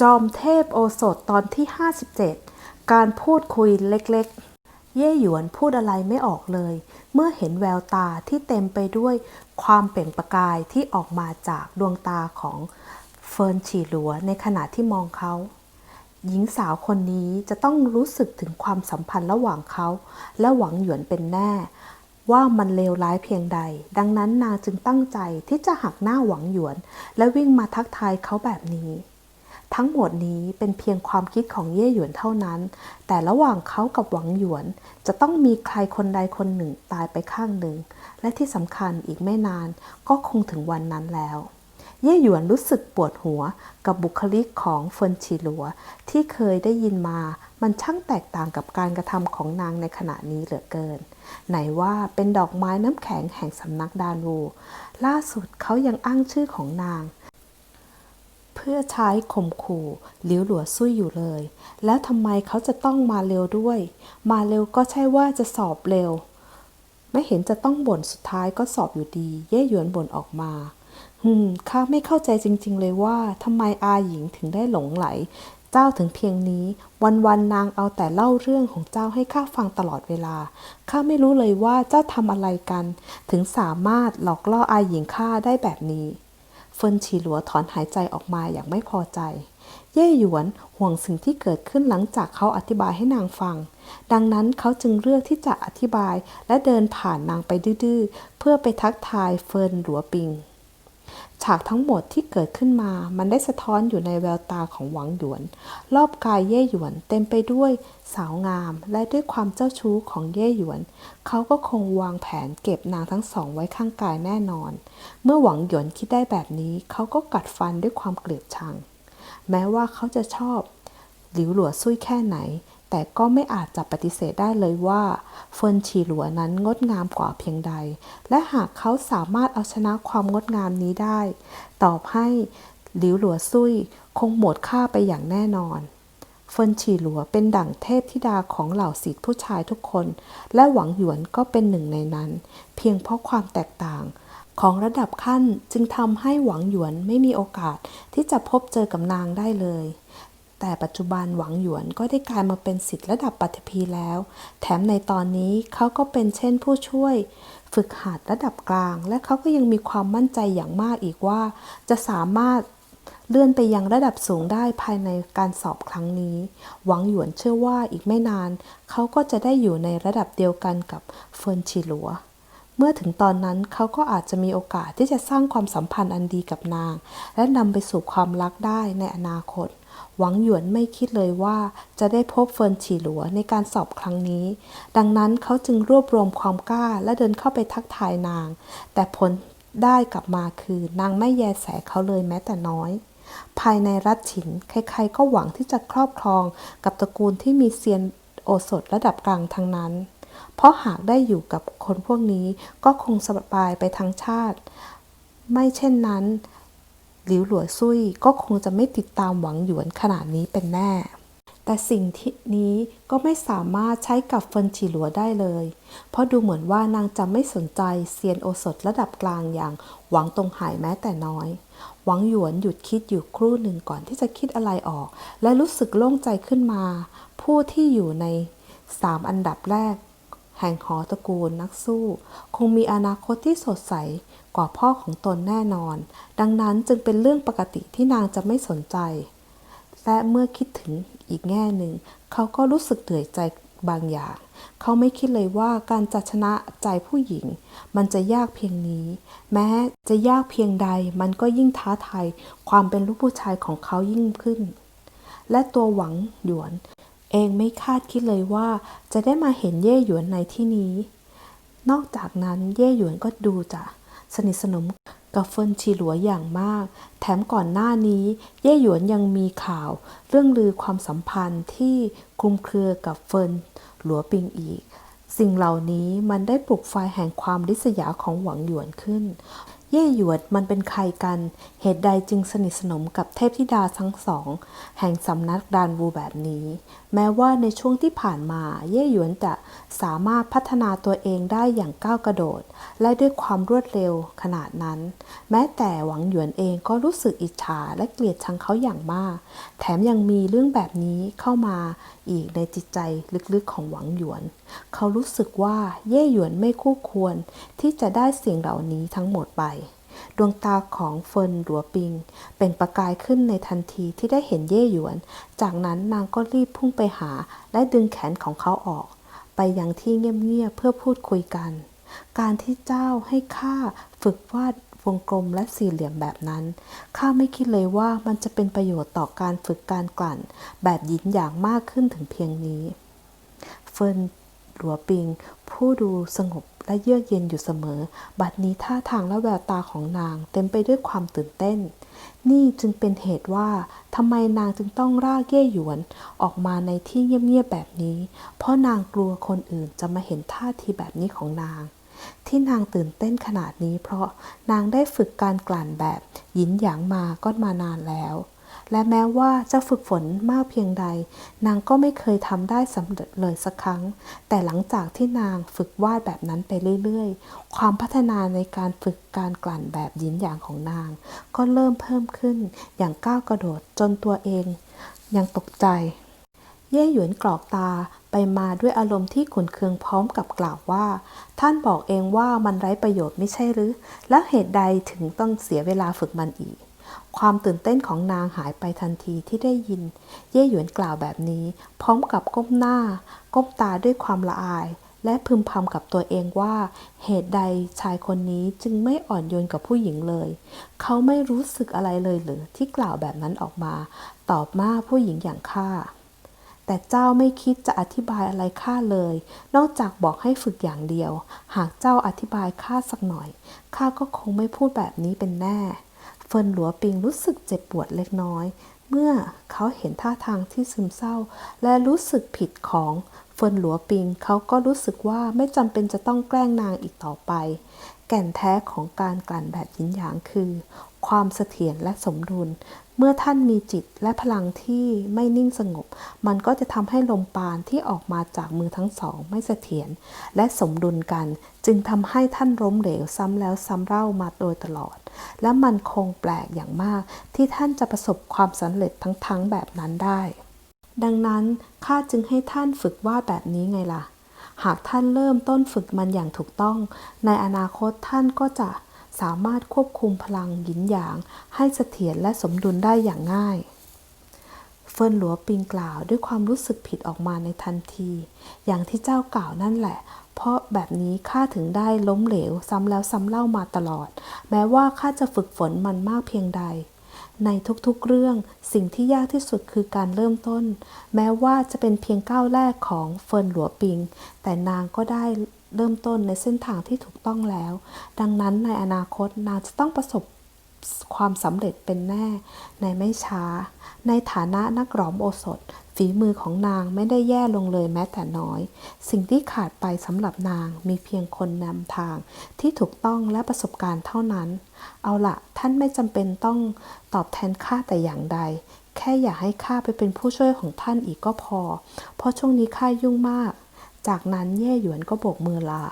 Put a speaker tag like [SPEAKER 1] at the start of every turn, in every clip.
[SPEAKER 1] จอมเทพโอสถตอนที่ 57 การพูดคุยเล็กๆ เย่หยวนพูดอะไรไม่ออกเลย เมื่อเห็นแววตาที่เต็มไปด้วยความเปล่งประกายที่ออกมาจากดวงตาของเฟิร์นฉีหลัวในขณะที่มองเขา หญิงสาวคนนี้จะต้องรู้สึกถึงความสัมพันธ์ระหว่างเขา และหวังหยวนเป็นแน่ ว่ามันเลวร้ายเพียงใด ดังนั้นนางจึงตั้งใจที่จะหักหน้าหวังหยวน และวิ่งมาทักทายเขาแบบนี้ ทั้งหมดนี้เป็นเพียงความคิดของเย่หยวนเท่านั้น แต่ระหว่างเขากับหวังหยวน จะต้องมีใครคนใดคนหนึ่งตายไปข้างหนึ่ง และที่สำคัญอีกไม่นานก็คงถึงวันนั้นแล้ว เย่หยวนรู้สึกปวดหัวกับบุคลิกของเฟินฉีหลัว ที่เคยได้ยินมา มันช่างแตกต่างกับการกระทำของนางในขณะนี้เหลือเกิน ไหนว่าเป็นดอกไม้น้ำแข็งแห่งสำนักดานูล่าสุดเขายังอ้างชื่อของนาง พื่อใช้ข่มขู่หลิวหลัวซุยอยู่เลย แล้วทำไมเขาจะต้องมาเร็วด้วย มาเร็วก็ใช่ว่าจะสอบเร็ว ไม่เห็นจะต้องบ่นสุดท้ายก็สอบอยู่ดี เย่หยวนบ่นออกมาหืมข้าไม่เข้าใจจริง ๆ เลยว่าทำไมอาหญิงถึงได้หลงไหล เจ้าถึงเพียงนี้ วันๆนางเอาแต่เล่าเรื่องของเจ้าให้ข้าฟังตลอดเวลาข้าไม่รู้เลยว่าเจ้าทำอะไรกัน ถึงสามารถหลอกล่ออาหญิงข้าได้แบบนี้ ฟินฉีหลัวถอนหายใจออกมาอย่างไม่พอใจ เย่หยวนห่วงสิ่งที่เกิดขึ้นหลังจากเขาอธิบายให้นางฟัง ดังนั้นเขาจึงเลือกที่จะอธิบายและเดินผ่านนางไปดื้อๆ เพื่อไปทักทายเฟินหลัวปิง ฉากทั้งหมดที่เกิดขึ้นมา มันได้สะท้อนอยู่ในแววตาของหวังหยวน รอบกายเย่หยวนเต็มไปด้วยสาวงาม และด้วยความเจ้าชู้ของเย่หยวน เขาก็คงวางแผนเก็บนางทั้งสองไว้ข้างกายแน่นอน เมื่อหวังหยวนคิดได้แบบนี้ เขาก็กัดฟันด้วยความเกลียดชัง แม้ว่าเขาจะชอบ หลิวหลัวซุยแค่ไหน แต่ก็ไม่อาจจะปฏิเสธได้เลยว่าเฟินฉีหลัวนั้นงดงามกว่าเพียงใด และหากเขาสามารถเอาชนะความงดงามนี้ได้ ตอบให้หลิวหลัวซุยคงหมดค่าไปอย่างแน่นอนเฟินฉีหลัวเป็นดั่งเทพธิดาของเหล่าศิษย์ผู้ชายทุกคน และหวังหยวนก็เป็นหนึ่งในนั้น เพียงเพราะความแตกต่าง ของระดับขั้นจึงทำให้หวังหยวนไม่มีโอกาสที่จะพบเจอกับนางได้เลย แต่ปัจจุบันหวังหยวนก็ได้กลายมาเป็นศิษย์ระดับปัทภีแล้ว แถมในตอนนี้เขาก็เป็นเช่นผู้ช่วย ฝึกหัดระดับกลาง และเขาก็ยังมีความมั่นใจอย่างมากอีกว่า จะสามารถเลื่อนไปยังระดับสูงได้ภายในการสอบครั้งนี้ หวังหยวนเชื่อว่าอีกไม่นาน เขาก็จะได้อยู่ในระดับเดียวกันกับเฟินฉีหลัวเมื่อถึงตอนนั้นเขาก็อาจจะมีโอกาสที่จะสร้างความสัมพันธ์อันดีกับนาง และนำไปสู่ความรักได้ในอนาคต หวังหยวนไม่คิดเลยว่าจะได้พบเฟินฉีหลัวในการสอบครั้งนี้ ดังนั้นเขาจึงรวบรวมความกล้าและเดินเข้าไปทักทายนาง แต่ผลได้กลับมาคือนางไม่แยแสเขาเลยแม้แต่น้อย ภายในรัฐฉิน ใครๆ ก็หวังที่จะครอบครองกับตระกูลที่มีเซียนโอสถระดับกลางทั้งนั้น เพราะหากได้อยู่กับคนพวกนี้ก็คงสบายไปทั้งชาติ ไม่เช่นนั้น หลิวหลัวซุยก็คงจะไม่ติดตามหวังหยวนขนาดนี้เป็นแน่ แต่สิ่งที่นี้ก็ไม่สามารถใช้กับเฟินฉีหลัวได้เลย เพราะดูเหมือนว่านางจะไม่สนใจเซียนโอสถระดับกลางอย่างหวังตรงหายแม้แต่น้อย หวังหยวนหยุดคิดอยู่ครู่หนึ่งก่อนที่จะคิดอะไรออก และรู้สึกโล่งใจขึ้นมา ผู้ที่อยู่ในสามอันดับแรกแห่งหอตระกูลนักสู้ คงมีอนาคตที่สดใส กว่าพ่อของตนแน่นอน ดังนั้นจึงเป็นเรื่องปกติที่นางจะไม่สนใจ และเมื่อคิดถึงอีกแง่หนึ่ง เขาก็รู้สึกเหนื่อยใจบางอย่าง เขาไม่คิดเลยว่าการจะชนะใจผู้หญิง มันจะยากเพียงนี้ แม้จะยากเพียงใดมันก็ยิ่งท้าทายความเป็นลูกผู้ชายของเขายิ่งขึ้น และตัวหวังหยวน เองไม่คาดคิดเลยว่าจะได้มาเห็นเย่หยวนในที่นี้ นอกจากนั้นเย่หยวนก็ดูจะ สนิทสนมกับเฟินชีหลัวอย่างมาก แถมก่อนหน้านี้ เย่หยวนยังมีข่าว เรื่องลือความสัมพันธ์ที่คลุมเครือกับเฟินหลัวปิงอีก สิ่งเหล่านี้มันได้ปลุกไฟแห่งความริษยาของหวังหยวนขึ้น เย่หยวนมันเป็นใครกัน เหตุใดจึงสนิทสนมกับเทพธิดาทั้งสอง แห่งสำนักดานวูแบบนี้ แม้ว่าในช่วงที่ผ่านมา เย่หยวนจะสามารถพัฒนาตัวเองได้อย่างก้าวกระโดด และด้วยความรวดเร็วขนาดนั้น แม้แต่หวังหยวนเองก็รู้สึกอิจฉาและเกลียดชังเขาอย่างมาก แถมยังมีเรื่องแบบนี้เข้ามาอีกในจิตใจลึกๆของหวังหยวน เขารู้สึกว่าเย่หยวนไม่คู่ควรที่จะได้สิ่งเหล่านี้ทั้งหมดไป ดวงตาของเฟินหลัวปิง เป็นประกายขึ้นในทันทีที่ได้เห็นเย่หยวน จากนั้นนางก็รีบพุ่งไปหาและดึงแขนของเขาออก ไปยังที่เงียบๆเพื่อพูดคุยกัน การที่เจ้าให้ข้าฝึกวาดวงกลมและสี่เหลี่ยมแบบนั้น ข้าไม่คิดเลยว่ามันจะเป็นประโยชน์ต่อการฝึกการกลั่น แบบยินอย่างมากขึ้นถึงเพียงนี้ เฟิน หลัวปิง ผู้ดูสงบและเยือกเย็นอยู่เสมอ บัดนี้ท่าทางและแววตาของนางเต็มไปด้วยความตื่นเต้น นี่จึงเป็นเหตุว่าทำไมนางจึงต้องร่าเย่หยวน ออกมาในที่เงียบๆแบบนี้ เพราะนางกลัวคนอื่นจะมาเห็นท่าทีแบบนี้ของนาง ที่นางตื่นเต้นขนาดนี้ เพราะนางได้ฝึกการกลั่นแบบหยินหยางมาก็มานานแล้ว และแม้ว่าจะฝึกฝนมากเพียงใด นางก็ไม่เคยทำได้สำเร็จเลยสักครั้ง แต่หลังจากที่นางฝึกวาดแบบนั้นไปเรื่อยๆ ความพัฒนาในการฝึกการกลั่นแบบหยินหยางของนาง ก็เริ่มเพิ่มขึ้นอย่างก้าวกระโดดจนตัวเอง ยังตกใจ เย่หยวนกรอกตาไปมาด้วยอารมณ์ที่ขุนเคืองพร้อมกับกล่าวว่า ท่านบอกเองว่ามันไร้ประโยชน์ไม่ใช่หรือ แล้วเหตุใดถึงต้องเสียเวลาฝึกมันอีก ความตื่นเต้นของนางหายไปทันทีที่ได้ยิน เย่หยวนกล่าวแบบนี้ พร้อมกับก้มหน้า ก้มตาด้วยความละอาย และพึมพำกับตัวเองว่า เหตุใดชายคนนี้จึงไม่อ่อนโยนกับผู้หญิงเลย เขาไม่รู้สึกอะไรเลยหรือที่กล่าวแบบนั้นออกมา ตอบมาผู้หญิงอย่างข้าแต่เจ้าไม่คิดจะอธิบายอะไรข้าเลย นอกจากบอกให้ฝึกอย่างเดียว หากเจ้าอธิบายข้าสักหน่อยข้าก็คงไม่พูดแบบนี้เป็นแน่ ฟินหลัวปิงรู้สึกเจ็บปวดเล็กน้อย เมื่อเขาเห็นท่าทางที่ซึมเศร้า และรู้สึกผิดของเฟินหลัวปิงเขาก็รู้สึกว่าไม่จำเป็นจะต้องแกล้งนางอีกต่อไป แก่นแท้ของการกลั่นแบบยินหยางคือ ความเสถียรและสมดุล เมื่อท่านมีจิตและพลังที่ไม่นิ่งสงบ มันก็จะทำให้ลมปานที่ออกมาจากมือทั้งสองไม่เสถียรและสมดุลกัน จึงทำให้ท่านล้มเหลวซ้ำแล้วซ้ำเล่ามาโดยตลอด และมันคงแปลกอย่างมาก ที่ท่านจะประสบความสำเร็จทั้งๆแบบนั้นได้ ดังนั้นข้าจึงให้ท่านฝึกวาดแบบนี้ไงล่ะ หากท่านเริ่มต้นฝึกมันอย่างถูกต้อง ในอนาคตท่านก็จะสามารถควบคุมพลังหยินหยาง ให้เสถียรและสมดุลได้อย่างง่ายเฟินหลัวปิงกล่าวด้วยความรู้สึกผิดออกมาในทันที อย่างที่เจ้ากล่าวนั่นแหละ เพราะแบบนี้ข้าถึงได้ล้มเหลวซ้ำแล้วซ้ำเล่ามาตลอด แม้ว่าข้าจะฝึกฝนมันมากเพียงใด ในทุกๆเรื่องสิ่งที่ยากที่สุดคือการเริ่มต้น แม้ว่าจะเป็นเพียงก้าวแรกของเฟิร์นหลัวปิง แต่นางก็ได้เริ่มต้นในเส้นทางที่ถูกต้องแล้ว ดังนั้นในอนาคตนางจะต้องประสบความสำเร็จเป็นแน่ ในไม่ช้า ในฐานะนักร้อมโอสถ ฝีมือของนางไม่ได้แย่ลงเลยแม้แต่น้อย สิ่งที่ขาดไปสำหรับนางมีเพียงคนนำทางที่ถูกต้องและประสบการณ์เท่านั้น เอาละท่านไม่จำเป็นต้องตอบแทนข้าแต่อย่างใด แค่อย่าให้ข้าไปเป็นผู้ช่วยของท่านอีกก็พอ เพราะช่วงนี้ข้ายุ่งมาก จากนั้นเย่หยวนก็โบกมือลา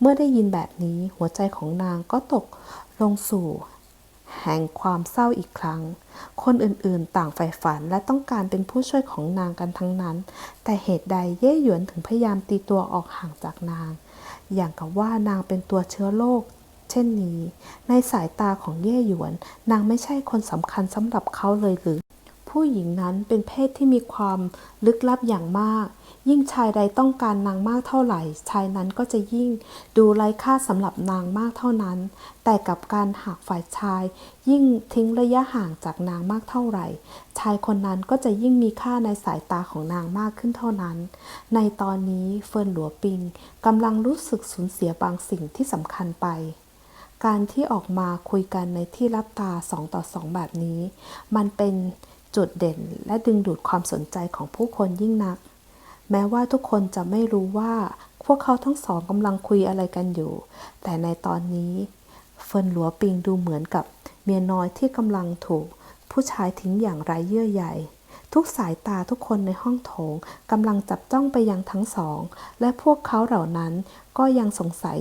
[SPEAKER 1] เมื่อได้ยินแบบนี้หัวใจของนางก็ตกลงสู่ แห่งความเศร้าอีกครั้ง คนอื่นๆ ต่างใฝ่ฝันและต้องการเป็นผู้ช่วยของนางกันทั้งนั้น แต่เหตุใดเย่หยวนถึงพยายามตีตัวออกห่างจากนาง อย่างกับว่านางเป็นตัวเชื้อโรคเช่นนี้ ในสายตาของเย่หยวน นางไม่ใช่คนสำคัญสำหรับเขาเลยหรือ ผู้หญิงนั้นเป็นเพศที่มีความลึกลับอย่างมาก ยิ่งชายใดต้องการนางมากเท่าไหร่ ชายนั้นก็จะยิ่งดูไร้ค่าสำหรับนางมากเท่านั้น แต่กับการหากฝ่ายชาย ยิ่งทิ้งระยะห่างจากนางมากเท่าไหร่ ชายคนนั้นก็จะยิ่งมีค่าในสายตาของนางมากขึ้นเท่านั้น ในตอนนี้เฟิร์นหลัวปิงกำลังรู้สึกสูญเสียบางสิ่งที่สำคัญไปการที่ออกมาคุยกันในที่รับตาสองต่อสองแบบนี้ มันเป็น จุดเด่นและดึงดูดความสนใจของผู้คนยิ่งนัก แม้ว่าทุกคนจะไม่รู้ว่าพวกเขาทั้งสองกำลังคุยอะไรกันอยู่ แต่ในตอนนี้ เฟินหลัวปิงดูเหมือนกับเมียน้อยที่กำลังถูก ผู้ชายทิ้งอย่างไร้เยื่อใยทุกสายตาทุกคนในห้องโถงกำลังจับจ้องไปยังทั้งสอง และพวกเขาเหล่านั้นก็ยังสงสัย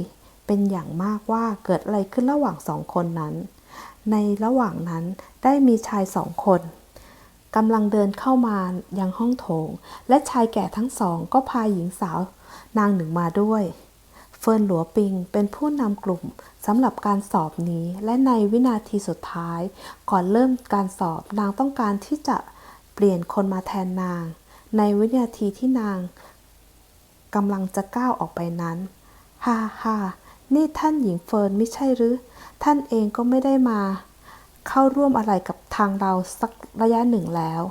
[SPEAKER 1] เป็นอย่างมากว่าเกิดอะไรขึ้นระหว่างสองคนนั้น ในระหว่างนั้นได้มีชายสองคน กำลังเดินเข้ามายังห้องโถง และชายแก่ทั้งสองก็พาหญิงสาวนางหนึ่งมาด้วย เฟิร์นหลัวปิงเป็นผู้นำกลุ่มสำหรับการสอบนี้และในวินาทีสุดท้าย ก่อนเริ่มการสอบนางต้องการที่จะเปลี่ยนคนมาแทนนาง ในวินาทีที่นางกำลังจะก้าวออกไปนั้นฮ่าฮ่านี่ท่านหญิงเฟิร์นไม่ใช่หรือ ท่านเองก็ไม่ได้มา เข้าร่วมอะไรกับทางเราสักระยะหนึ่งแล้ว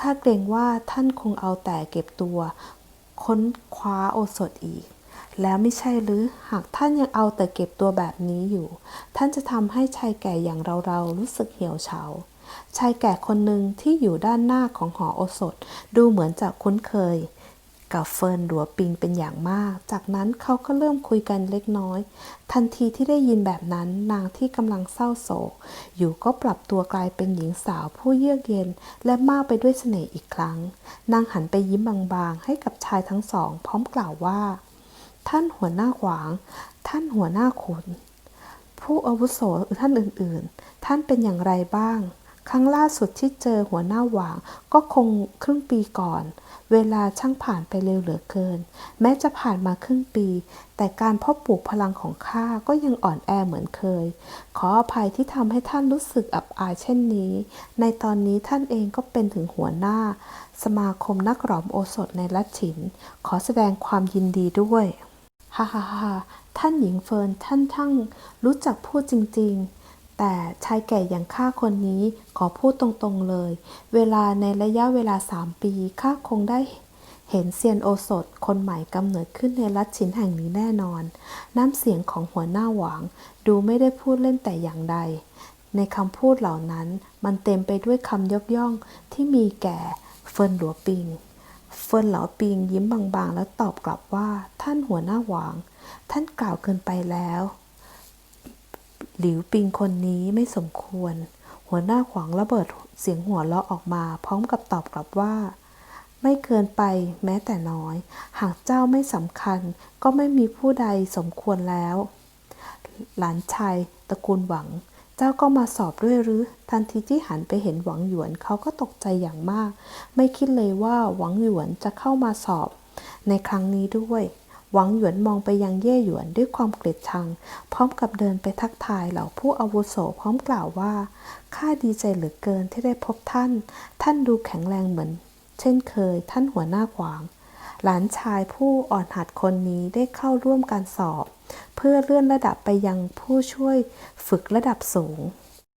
[SPEAKER 1] ข้าเกรงว่าท่านคงเอาแต่เก็บตัว ค้นคว้าโอสถอีก แล้วไม่ใช่หรือ หากท่านยังเอาแต่เก็บตัวแบบนี้อยู่ ท่านจะทำให้ชายแก่อย่างเราๆรู้สึกเหี่ยวเฉา ชายแก่คนหนึ่งที่อยู่ด้านหน้าของหอโอสถ ดูเหมือนจะคุ้นเคย กับเฟิร์นหลัวปิงเป็นอย่างมาก จากนั้นเขาก็เริ่มคุยกันเล็กน้อย ทันทีที่ได้ยินแบบนั้นนางที่กำลังเศร้าโศก อยู่ก็ปรับตัวกลายเป็นหญิงสาวผู้เยือกเย็น และมากไปด้วยเสน่ห์อีกครั้ง นางหันไปยิ้มบางๆ ให้กับชายทั้งสอง พร้อมกล่าวว่า ท่านหัวหน้าหวาง ท่านหัวหน้าขุน ผู้อาวุโสท่านอื่นๆ ท่านเป็นอย่างไรบ้างครั้งล่าสุดที่เจอหัวหน้าหวางก็คงครึ่งปีก่อน เวลาช่างผ่านไปเร็วเหลือเกิน แม้จะผ่านมาครึ่งปี แต่การพ่อปลูกพลังของข้าก็ยังอ่อนแอเหมือนเคย ขออภัยที่ทำให้ท่านรู้สึกอับอายเช่นนี้ ในตอนนี้ท่านเองก็เป็นถึงหัวหน้า สมาคมนักหลอมโอสถในลัทฉิน ขอแสดงความยินดีด้วยฮ่าฮ่าฮ่าท่านหญิงเฟิร์นท่านทั้งรู้จักพูดจริง ๆ แต่ชายแก่อย่างข้าคนนี้ขอพูดตรงๆเลย เวลาในระยะเวลาสามปีข้าคงได้เห็นเซียนโอสถคนใหม่กำเนิดขึ้นในรัฐชินแห่งนี้แน่นอน น้ำเสียงของหัวหน้าหวาง ดูไม่ได้พูดเล่นแต่อย่างใด ในคำพูดเหล่านั้นมันเต็มไปด้วยคำยกย่องที่มีแก่เฟินหลัวปิง เฟินเหลาปิงยิ้มบางๆ แล้วตอบกลับว่าท่านหัวหน้าหวาง ท่านกล่าวเกินไปแล้ว หลิวปิงคนนี้ไม่สมควร หัวหน้าหวางระเบิดเสียงหัวเราะออกมา พร้อมกับตอบกลับว่า ไม่เกินไปแม้แต่น้อย หากเจ้าไม่สำคัญ ก็ไม่มีผู้ใดสมควรแล้ว หลานชายตระกูลหวัง เจ้าก็มาสอบด้วยหรือ ทันทีที่หันไปเห็นหวังหยวนเขาก็ตกใจอย่างมาก ไม่คิดเลยว่าหวังหยวนจะเข้ามาสอบ ในครั้งนี้ด้วย หวังหยวนมองไปยังเย่หยวนด้วยความเกลียดชัง พร้อมกับเดินไปทักทายเหล่าผู้อาวุโสพร้อมกล่าวว่าข้าดีใจเหลือเกินที่ได้พบท่าน ท่านดูแข็งแรงเหมือน เช่นเคย ท่านหัวหน้าขวาง หลานชายผู้อ่อนหัดคนนี้ได้เข้าร่วมการสอบ เพื่อเลื่อนระดับไปยังผู้ช่วยฝึกระดับสูง